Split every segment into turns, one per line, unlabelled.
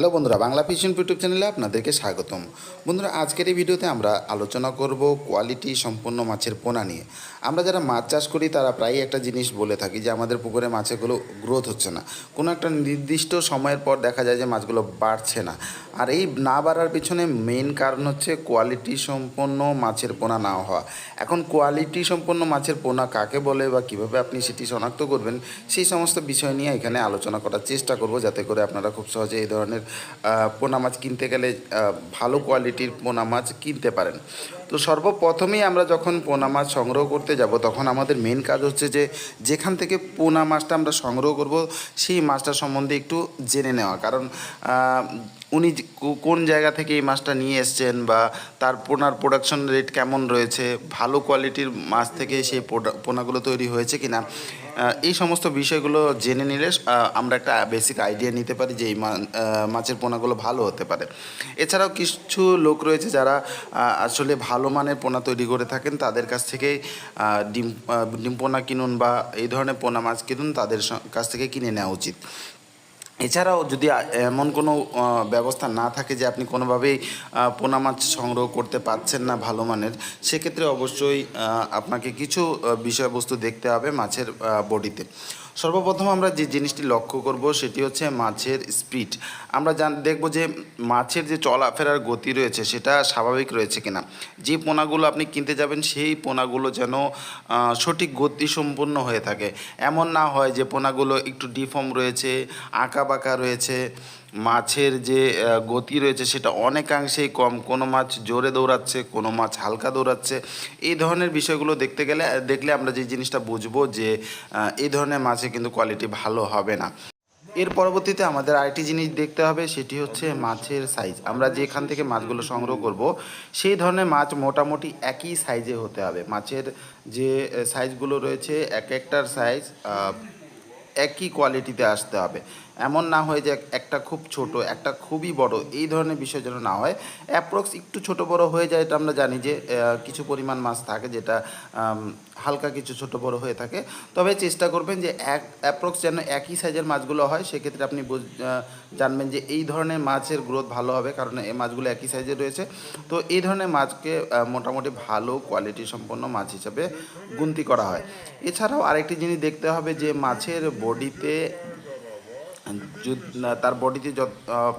Hello বন্ধুরা, Bangla fission YouTube চ্যানেলে আপনাদেরকে স্বাগতম। বন্ধুরা, আজকের এই ভিডিওতে আমরা আলোচনা করব কোয়ালিটি সম্পন্ন মাছের পোনা নিয়ে। আমরা যারা মাছ চাষ করি, তারা প্রায়ই একটা জিনিস বলে থাকি যে, আমাদের পুকুরে মাছেরগুলো গ্রোথ হচ্ছে না। কোনো একটা নির্দিষ্ট সময়ের পর দেখা যায় যে, মাছগুলো বাড়ছে না। আর এই না বাড়ার পিছনে মেইন কারণ হচ্ছে কোয়ালিটি সম্পন্ন মাছের পোনা না হওয়া। এখন কোয়ালিটি সম্পন্ন মাছের পোনা কাকে বলে বা কীভাবে আপনি সেটি শনাক্ত করবেন, সেই সমস্ত বিষয় নিয়ে এখানে আলোচনা করার চেষ্টা করব, যাতে করে আপনারা খুব সহজে এই ধরনের পোনা মাছ কিনতে গেলে ভালো কোয়ালিটির পোনা মাছ কিনতে পারেন। তো সর্বপ্রথমেই আমরা যখন পোনা মাছ সংগ্রহ করতে যাব, তখন আমাদের মেন কাজ হচ্ছে যে, যেখান থেকে পোনা মাছটা আমরা সংগ্রহ করব, সেই মাছটা সম্বন্ধে একটু জেনে নেওয়া। কারণ উনি কোন জায়গা থেকে এই মাছটা নিয়ে এসছেন বা তার পোনার প্রোডাকশন রেট কেমন রয়েছে? ভালো কোয়ালিটির মাছ থেকে সেই পোনাগুলো তৈরি হয়েছে কি না এই সমস্ত বিষয়গুলো জেনে নিলে আমরা একটা বেসিক আইডিয়া নিতে পারি যে এই মাছের পোনাগুলো ভালো হতে পারে। এছাড়াও কিছু লোক রয়েছে যারা আসলে ভালো মানের পোনা তৈরি করে থাকেন। তাদের কাছ থেকে ডিম ডিম পোনা কিনুন বা এই ধরনের পোনা মাছ কিনুন, তাদের কাছ থেকে কিনে নেওয়া উচিত। এছাড়াও যদি এমন কোনো ব্যবস্থা না থাকে যে আপনি কোনোভাবেই পোনা মাছ সংগ্রহ করতে পারছেন না ভালো মানের, সেক্ষেত্রে অবশ্যই আপনাকে কিছু বিষয়বস্তু দেখতে হবে মাছের বডিতে। সর্বপ্রথম আমরা যে জিনিসটি লক্ষ্য করব সেটি হচ্ছে মাছের স্পিড। আমরা জান, দেখব যে মাছের যে চলাফেরার গতি রয়েছে সেটা স্বাভাবিক রয়েছে কিনা। যে পোনাগুলো আপনি কিনতে যাবেন সেই পোনাগুলো যেন সঠিক গতি সম্পূর্ণ হয়ে থাকে। এমন না হয় যে পোনাগুলো একটু ডিফর্ম রয়েছে আঁকা বাঁকা রয়েছে মাছের যে গতি রয়েছে সেটা অনেকাংশেই কম। কোনো মাছ জোরে দৌড়াচ্ছে, কোনো মাছ হালকা দৌড়াচ্ছে। এই ধরনের বিষয়গুলো দেখতে গেলে, দেখলে আমরা যে জিনিসটা বুঝব যে এই ধরনের মাছে কিন্তু কোয়ালিটি ভালো হবে না। এর পরবর্তীতে আমাদের আরেকটি জিনিস দেখতে হবে, সেটি হচ্ছে মাছের সাইজ আমরা যেখান থেকে মাছগুলো সংগ্রহ করব, সেই ধরনের মাছ মোটামুটি একই সাইজে হতে হবে। মাছের যে সাইজগুলো রয়েছে, এক একটার সাইজ একই কোয়ালিটিতে আসতে হবে। এমন না হয় যে একটা খুব ছোট, একটা খুবই বড়, এই ধরনের বিষয় যেন না হয়। অ্যাপ্রক্স একটু ছোট বড় হয়ে যায় এটা আমরা জানি যে কিছু পরিমাণ মাছ থাকে যেটা হালকা কিছু ছোট বড় হয়ে থাকে। তবে চেষ্টা করবেন যে এক অ্যাপ্রক্স যেন একই সাইজের মাছগুলো হয়, সেক্ষেত্রে আপনি জানবেন যে এই ধরনের মাছের গ্রোথ ভালো হবে কারণ এই মাছগুলো একই সাইজের রয়েছে। তো এই ধরনের মাছকে মোটামুটি ভালো কোয়ালিটি সম্পন্ন মাছ হিসাবে গুনতি করা হয়। এছাড়াও আরেকটি জিনিস দেখতে হবে যে মাছের বডিতে তার বডিতে যত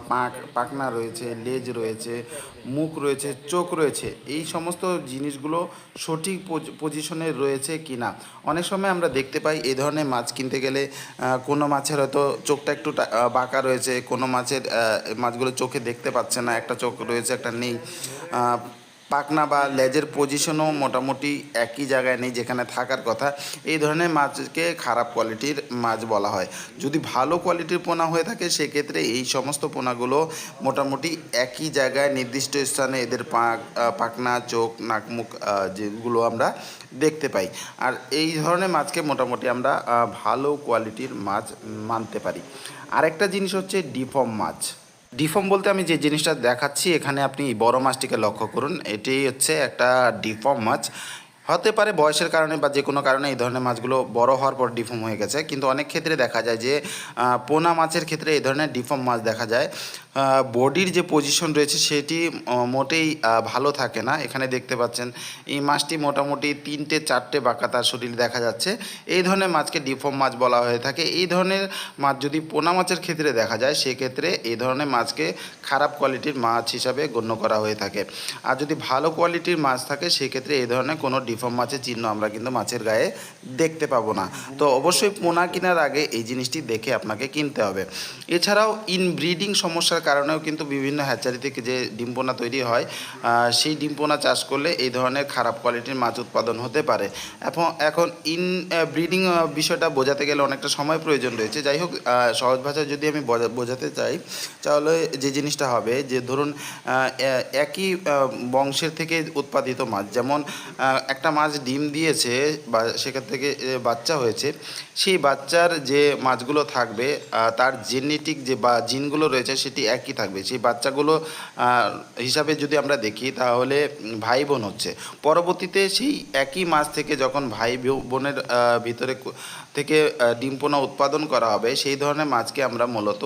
পাক, পাখনা রয়েছে, লেজ রয়েছে, মুখ রয়েছে, চোখ রয়েছে, এই সমস্ত জিনিসগুলো সঠিক পজি- পজিশনে রয়েছে কি না অনেক সময় আমরা দেখতে পাই এই ধরনের মাছ কিনতে গেলে কোনো মাছের হয়তো চোখটা একটু বাঁকা রয়েছে, কোনো মাছের মাছগুলো চোখে দেখতে পাচ্ছে না, একটা চোখ রয়েছে, একটা নেই পাখনা বা লেজের পজিশনও মোটামুটি একই জায়গায় নেই যেখানে থাকার কথা। এই ধরনের মাছকে খারাপ কোয়ালিটির মাছ বলা হয়। যদি ভালো কোয়ালিটির পোনা হয়ে থাকে, সেক্ষেত্রে এই সমস্ত পোনাগুলো মোটামুটি একই জায়গায় নির্দিষ্ট স্থানে এদের পাক পাখনা চোখ, নাক, মুখ যেগুলো আমরা দেখতে পাই। আর এই ধরনের মাছকে মোটামুটি আমরা ভালো কোয়ালিটির মাছ মানতে পারি। আরেকটা জিনিস হচ্ছে ডিফর্ম মাছ। ডিফর্ম বলতে আমি যে জিনিসটা দেখাচ্ছি, এখানে আপনি বড় মাছটিকে লক্ষ্য করুন। এটি হচ্ছে একটা ডিফর্ম মাছ। হতে পারে বয়সের কারণে বা যে কোনো কারণে এই ধরনের মাছগুলো বড় হওয়ার পর ডিফর্ম হয়ে গেছে। কিন্তু অনেক ক্ষেত্রে দেখা যায় যে পোনা মাছের ক্ষেত্রে এই ধরনের ডিফর্ম মাছ দেখা যায়। বডির যে পজিশন রয়েছে সেটি মোটেই ভালো থাকে না। এখানে দেখতে পাচ্ছেন, এই মাছটি মোটামুটি তিনটে, চারটে বাঁকা তার শরীর দেখা যাচ্ছে। এই ধরনের মাছকে ডিফর্ম মাছ বলা হয়ে থাকে। এই ধরনের মাছ যদি পোনা মাছের ক্ষেত্রে দেখা যায়, সেক্ষেত্রে এই ধরনের মাছকে খারাপ কোয়ালিটির মাছ হিসাবে গণ্য করা হয়ে থাকে। আর যদি ভালো কোয়ালিটির মাছ থাকে, সেক্ষেত্রে এই ধরনের কোনো ডিফর্ম মাছের চিহ্ন আমরা কিন্তু মাছের গায়ে দেখতে পাবো না। তো অবশ্যই পোনা কেনার আগে এই জিনিসটি দেখে আপনাকে কিনতে হবে। এছাড়াও ইনব্রিডিং সমস্যার কারণেও কিন্তু বিভিন্ন হ্যাচারি থেকে যে ডিম পোনা তৈরি হয় সেই ডিম পোনা চাষ করলে এই ধরনের খারাপ কোয়ালিটির মাছ উৎপাদন হতে পারে। এখন এখন ইন ব্রিডিং বিষয়টা বোঝাতে গেলে অনেকটা সময় প্রয়োজন রয়েছে। যাই হোক সহজ ভাষায় যদি আমি বোঝা- বোঝাতে চাই, তাহলে যে জিনিসটা হবে যে ধরুন একই বংশের থেকে উৎপাদিত মাছ, যেমন একটা মাছ ডিম দিয়েছে বা সেখান থেকে বাচ্চা হয়েছে, সেই বাচ্চার যে মাছগুলো থাকবে তার জেনেটিক যে বা জিনগুলো রয়েছে, সেটি একই থাকবে। সেই বাচ্চাগুলো হিসাবে যদি আমরা দেখি তাহলে ভাই বোন হচ্ছে। পরবর্তীতে সেই একই মাছ থেকে যখন ভাই বোনের ভিতরে থেকে আহ, ডিম পোনা উৎপাদন করা হবে সেই ধরনের মাছকে আমরা মূলত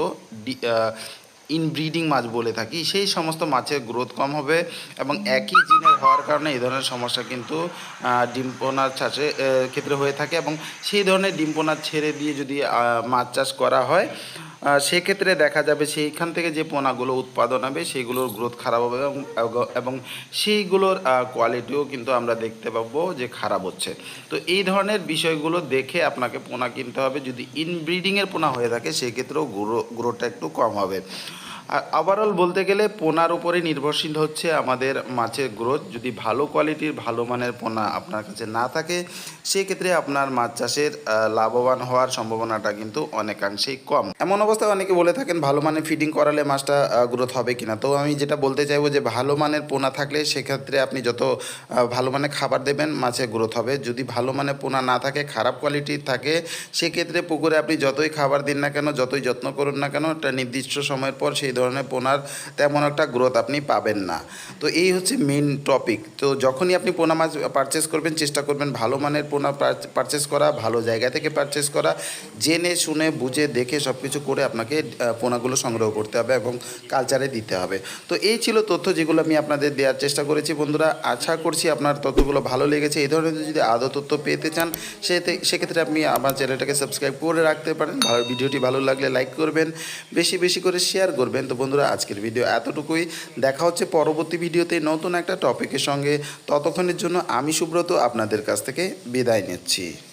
ইনব্রিডিং মাছ বলে থাকি। সেই সমস্ত মাছের গ্রোথ কম হবে এবং একই জিনের হওয়ার কারণে এই ধরনের সমস্যা কিন্তু আহ, ডিম পোনার চাষে ক্ষেত্রে হয়ে থাকে এবং সেই ধরনের ডিম পোনা ছেড়ে দিয়ে যদি মাছ চাষ করা হয় সেক্ষেত্রে দেখা যাবে সেইখান থেকে যে পোনাগুলো উৎপাদন হবে, সেইগুলোর গ্রোথ খারাপ হবে এবং সেইগুলোর কোয়ালিটিও কিন্তু আমরা দেখতে পাবো যে খারাপ হচ্ছে। তো এই ধরনের বিষয়গুলো দেখে আপনাকে পোনা কিনতে হবে। যদি ইনব্রিডিংয়ের পোনা হয়ে থাকে, সেক্ষেত্রেও গ্রো গ্রোথটা একটু কম হবে। আর ওভারঅল বলতে গেলে পোনার উপরে নির্ভরশীল হচ্ছে আমাদের মাছের গ্রোথ। যদি ভালো কোয়ালিটির ভালো মানের পোনা আপনার কাছে না থাকে, সেক্ষেত্রে আপনার মাছ চাষের লাভবান হওয়ার সম্ভাবনাটা কিন্তু অনেকাংশেই কম। এমন অবস্থায় অনেকে বলে থাকেন, ভালো মানের ফিডিং করালে মাছটা গ্রোথ হবে কিনা? তো আমি যেটা বলতে চাইব যে, ভালো মানের পোনা থাকলে সেক্ষেত্রে আপনি যত ভালো মানের খাবার দেবেন মাছের গ্রোথ হবে। যদি ভালো মানের পোনা না থাকে, খারাপ কোয়ালিটির থাকে, সেক্ষেত্রে পুকুরে আপনি যতই খাবার দিন না কেন, যতই যত্ন করুন না কেন, একটা নির্দিষ্ট সময়ের পর সেই ধরনের পোনার তেমন একটা গ্রোথ আপনি পাবেন না। তো এই হচ্ছে মেন টপিক তো যখনই আপনি পোনা মাছ পারচেস করবেন, চেষ্টা করবেন ভালো মানের পোনা পারচেস করা, ভালো জায়গা থেকে পারচেস করা। জেনে, শুনে, বুঝে, দেখে সব কিছু করে আপনাকে পোনাগুলো সংগ্রহ করতে হবে এবং কালচারে দিতে হবে। তো এই ছিল তথ্য যেগুলো আমি আপনাদের দেওয়ার চেষ্টা করেছি বন্ধুরা। আশা করছি আপনার তথ্যগুলো ভালো লেগেছে। এই ধরনের যদি আদৌ তথ্য পেতে চান সেক্ষেত্রে আপনি আমার চ্যানেলটাকে সাবস্ক্রাইব করে রাখতে পারেন। ভিডিওটি ভালো লাগলে লাইক করবেন। বেশি বেশি করে শেয়ার করবেন। তো বন্ধুরা, আজকের ভিডিও এতটুকুই। দেখা হচ্ছে পরবর্তী ভিডিওতে নতুন একটা টপিকের সঙ্গে। ততক্ষণের জন্য আমি সুব্রত, আপনাদের কাছ থেকে বিদায় নিচ্ছি।